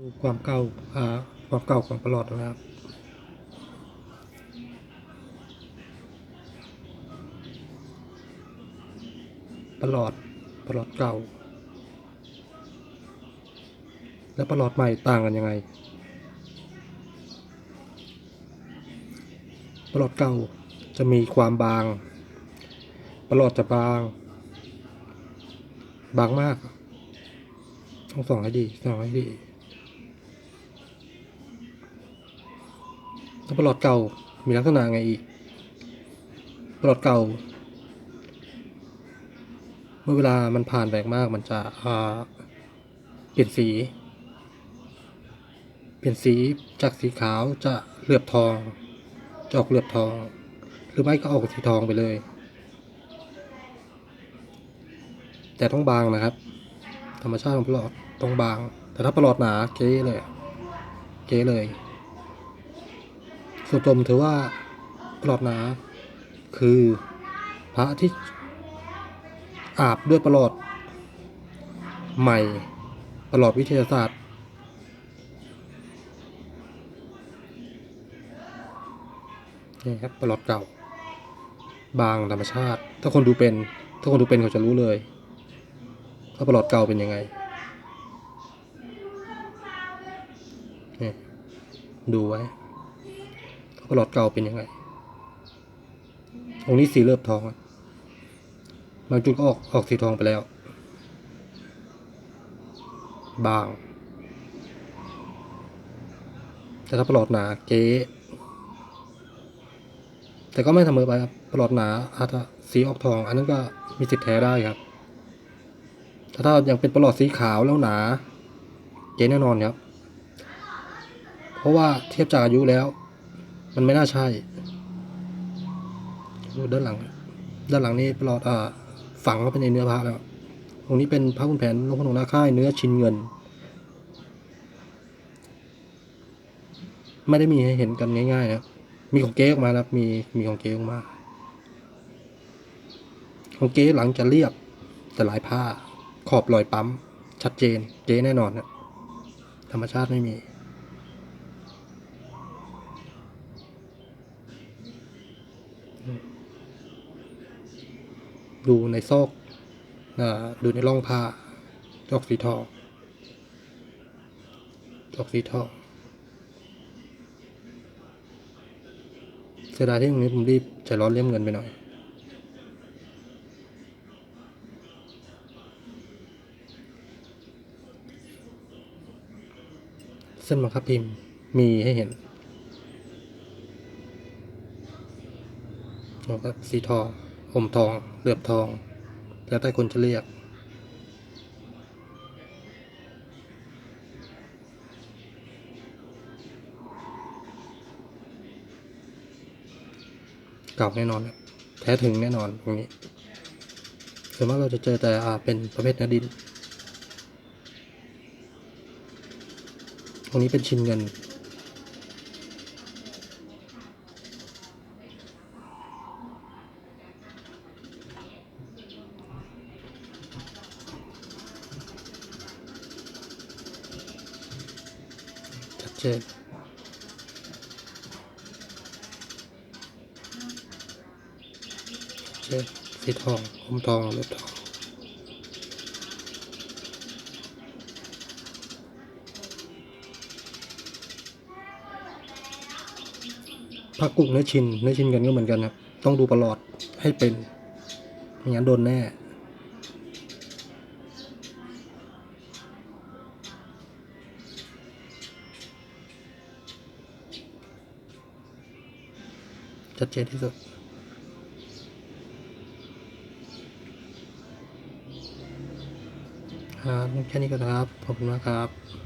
ดูความเก่าอ่าความเก่าของประหลอดนะครับประหลอดประหลอดเก่า และประหลอดใหม่ต่างกันยังไงประหลอดเก่าจะมีความบางประหลอดจะบาง บางมากต้องส่องให้ดีส่องให้ดี ถ้าประหลอดเก่ามีลักษณะไงอีกประหลอดเก่า เมื่อเวลามันผ่านแรงมากมันจะเปลี่ยนสี เปลี่ยนสีจากสีขาวจะเหลือบทองจะออกเหลือบทอง หรือไม่ก็ออกสีทองไปเลย แต่ต้องบางนะครับ ธรรมชาติของปลอดต้องบาง แต่ถ้าปลอดหนาเก๊เลย เก๊เลย ส่วนตัวผมถือว่าประหลอดหนา คือพระที่อาบด้วยประหลอด ใหม่ประหลอดวิทยาศาสตร์ นี่ครับประหลอดเก่า บางธรรมชาติ ถ้าคนดูเป็น ถ้าคนดูเป็นเขาจะรู้เลยว่าประหลอดเก่าเป็นยังไงนี่ดูไว้ ว่าประหลอดเก่าเป็นยังไงองนี้สีเลือบทองบางจุดก็ออกออกสีทองไปแล้ว บาง แต่ถ้าประหลอดหนาเก๊แต่ก็ไม่เสมอไปครับประหลอดหนาอาจจะสีออกทอง อันนั้นก็มีสิทธิ์แท้ได้ครับถ้าถ้ายังเป็นประหลอดสีขาวแล้วหนาเจ๊แน่นอนครับ เพราะว่าเทียบจากอายุแล้ว มันไม่น่าใช่ ดูด้านหลัง ด้านหลังนี่ปลอดอ่าฝังเข้าไปในเนื้อพระแล้ว ตรงนี้เป็นพระคุณแผนลงพ่อหลวงนาค่ายเนื้อชิ้นเงิน ไม่ได้มีให้เห็นกันง่ายๆนะ มีของเก๊ออกมาครับ มีมีของเก๊ออกมา ของเก๊หลังจะเรียบแต่ลายผ้า ขอบรอยปั๊ม ชัดเจนเก๊แน่นอนนะธรรมชาติไม่มี ดูในซอกดูในร่องผ้าดอกสีทองดอกสีทองเสียดายที่ตรงนี้ผมรีบใจร้อนเลี่ยมเงินไปหน่อยเส้นบังคับพิมพ์มีให้เห็นแล้วก็สีทอง อมทอง เหลือบทอง แล้วแต่คนจะเรียก เก่าแน่นอนครับแท้ถึงแน่นอนตรงนี้ส่วนมากเราจะเจอแต่อ่าเป็นประเภทเนื้อดิน ตรงนี้เป็นชิ้นเงิน ชัดเจนชัดเจนสีทองอมทองเลือดทองผักกุกเนื้อชินเนื้อชินกันก็เหมือนกันครับ ต้องดูประหลอดให้เป็นไม่งั้นโดนแน่ ชัดเจนที่สุดครับแค่นี้ก็ครับขอบคุณมากครับ